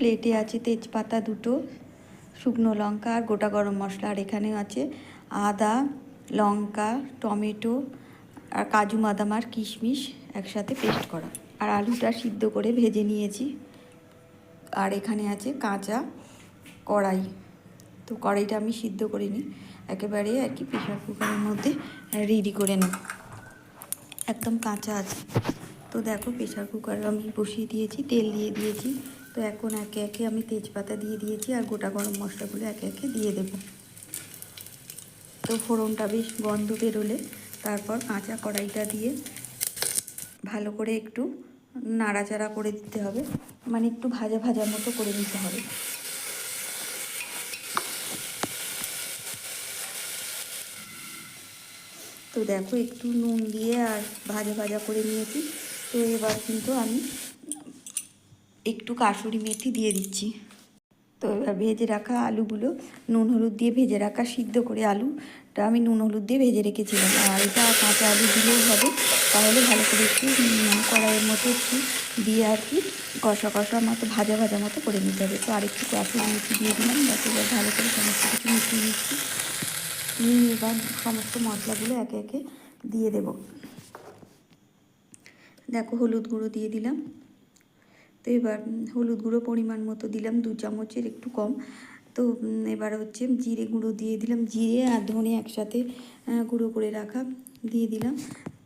প্লেটে আছে তেজপাতা দুটো, শুকনো লঙ্কা আর গোটা গরম মশলা। আর এখানে আছে আদা, লঙ্কা, টমেটো আর কাজু বাদাম আর কিশমিশ একসাথে পেস্ট করা। আর আলুটা সিদ্ধ করে ভেজে নিয়েছি। আর এখানে আছে কাঁচা কড়াই। তো কড়াইটা আমি সিদ্ধ করিনি। একেবারে আর কি প্রেশার কুকারের মধ্যে রেডি করে নেব। একদম কাঁচা আছে। তো দেখো প্রেশার কুকার আমি বসিয়ে দিয়েছি, তেল দিয়ে দিয়েছি। তো এখন একে একে আমি তেজপাতা দিয়ে দিয়েছি আর গোটা গরম মশলাগুলো একে একে দিয়ে দেব। তো ফোড়নটা বেশ গন্ধ বেরোলে তারপর কাঁচা কড়াইটা দিয়ে ভালো করে একটু নাড়াচাড়া করে দিতে হবে। মানে একটু ভাজা ভাজা মতো করে নিতে হবে। তো দেখো একটু নুন দিয়ে আর ভাজা ভাজা করে নিয়েছি। তো এবার কিন্তু আমি একটু কাসুরি মেথি দিয়ে দিচ্ছি। তো এবার ভেজে রাখা আলুগুলো নুন হলুদ দিয়ে ভেজে রাখা, সিদ্ধ করে আলুটা আমি নুন হলুদ দিয়ে ভেজে রেখেছিলাম। আর এটা কাঁচা আলু দিলেই হবে। তাহলে ভালো করে একটু কড়াইয়ের মতো একটু দিয়ে আর কি কষা কষা মতো, ভাজা ভাজা মতো করে নিতে হবে। তো আরেকটু কাসুরি মেথি দিয়ে দিলাম। যাতে এবার ভালো করে সমস্ত কিছু মিশিয়ে নিচ্ছি। নিয়ে এবার সমস্ত মশলাগুলো একে একে দিয়ে দেব। দেখো হলুদ গুঁড়ো দিয়ে দিলাম। তো এবার হলুদ গুঁড়ো পরিমাণ মতো দিলাম, দু চামচের একটু কম। তো এবার হচ্ছে জিরে গুঁড়ো দিয়ে দিলাম, জিরে আর ধনে একসাথে গুঁড়ো করে রাখা দিয়ে দিলাম।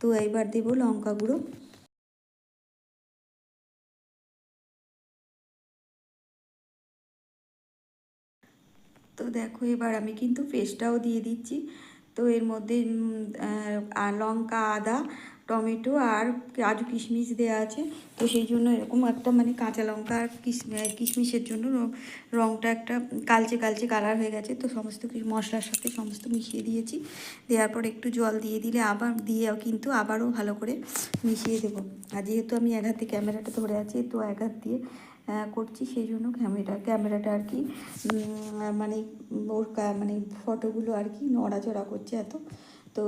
তো এবার দেবো লঙ্কা গুঁড়ো। তো দেখো এবার আমি কিন্তু পেস্টটাও দিয়ে দিচ্ছি। তো এর মধ্যে লঙ্কা, আদা টমেটো আর কাজু কিশমিশ দেওয়া আছে। তো সেই জন্য এরকম একটা মানে কাঁচা লঙ্কা আর কিশমিশের জন্য রঙটা একটা কালচে কালচে কালার হয়ে গেছে। তো সমস্ত কিছু মশলার সাথে সমস্ত মিশিয়ে দিয়েছি। দেওয়ার পর একটু জল দিয়ে দিলে আবার দিয়েও কিন্তু আবারও ভালো করে মিশিয়ে দেবো। আর যেহেতু আমি এক হাতে ক্যামেরাটা ধরে আছি, তো এক হাত দিয়ে করছি। সেই জন্য ক্যামেরা, ক্যামেরাটা আর কি মানে ওর মানে ফটোগুলো আর কি নড়াচড়া করছে এত। তো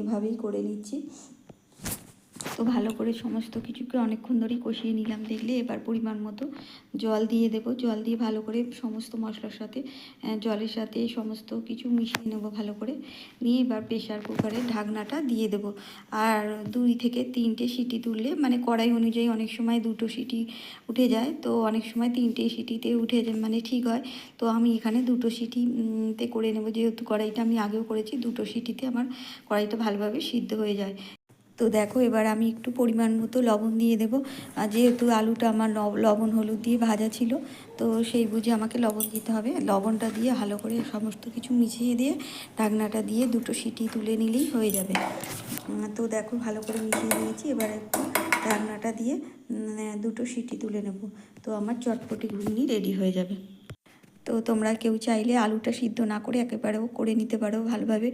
এভাবেই করে নিচ্ছি। তো ভালো করে সমস্ত কিছুকে অনেকক্ষণ ধরেই কষিয়ে নিলাম দেখলে এবার পরিমাণ মতো জল দিয়ে দেব। জল দিয়ে ভালো করে সমস্ত মশলার সাথে জলের সাথে সমস্ত কিছু মিশিয়ে নেব ভালো করে। নিয়ে এবার প্রেশার কুকারে ঢাকনাটা দিয়ে দেব। আর দুই থেকে তিনটে সিটি তুললে মানে কড়াই অনুযায়ী অনেক সময় দুটো সিটি উঠে যায়, তো অনেক সময় তিনটে সিটিতে উঠে যায় মানে ঠিক হয়। তো আমি এখানে দুটো সিটিতে করে নেব। যেহেতু কড়াইটা আমি আগেও করেছি, দুটো সিটিতে আমার কড়াইটা ভালোভাবে সিদ্ধ হয়ে যায়। তো দেখো, এবার আমি একটু পরিমাণ মতো লবণ দিয়ে দেবো। যেহেতু আলুটা আমার লবণ হলুদ দিয়ে ভাজা ছিল, তো সেই বুঝে আমাকে লবণ দিতে হবে। লবণটা দিয়ে ভালো করে সমস্ত কিছু মিশিয়ে দিয়ে ঢাকনাটা দিয়ে দুটো সিটি তুলে নিলেই হয়ে যাবে। তো দেখো, ভালো করে মিশিয়ে নিয়েছি এবার একটু ঢাকনাটা দিয়ে দুটো সিটি তুলে নেব। তো আমার চটপটি ঘুগনি রেডি হয়ে যাবে। তো তোমরা কেউ চাইলে আলুটা সিদ্ধ না করে একেবারেও করে নিতে পারো ভালোভাবে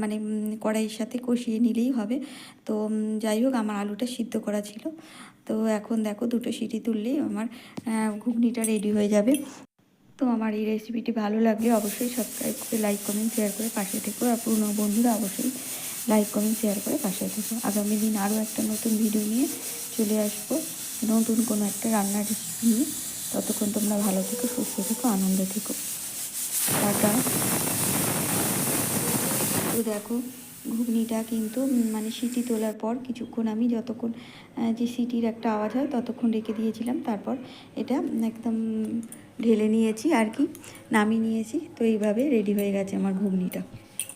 মানে কড়াইয়ের সাথে কষিয়ে নিলেই হবে। তো যাই হোক, আমার আলুটা সিদ্ধ করা ছিল। তো এখন দেখো দুটো সিটি তুললেই আমার ঘুগনিটা রেডি হয়ে যাবে। তো আমার এই রেসিপিটি ভালো লাগলে অবশ্যই সাবস্ক্রাইব করে লাইক কমেন্ট শেয়ার করে পাশে থেকো। আর পুরনো বন্ধুরা অবশ্যই লাইক কমেন্ট শেয়ার করে পাশে থেকো। আগামী দিন আরও একটা নতুন ভিডিও নিয়ে চলে আসব। নতুন কোনো একটা রান্নার রেসিপি নিয়ে। ততক্ষণ তোমরা ভালো থেকো, সুস্থ থেকো, আনন্দ থেকো। টাটা। তো দেখো, ঘুগনিটা কিন্তু মানে সিটি তোলার পর কিছুক্ষণ আমি যতক্ষণ যে সিটির একটা আওয়াজ হয় ততক্ষণ রেখে দিয়েছিলাম। তারপর এটা একদম ঢেলে নিয়েছি আর কি, নামিয়ে নিয়েছি। তো এইভাবে রেডি হয়ে গেছে আমার ঘুগনিটা।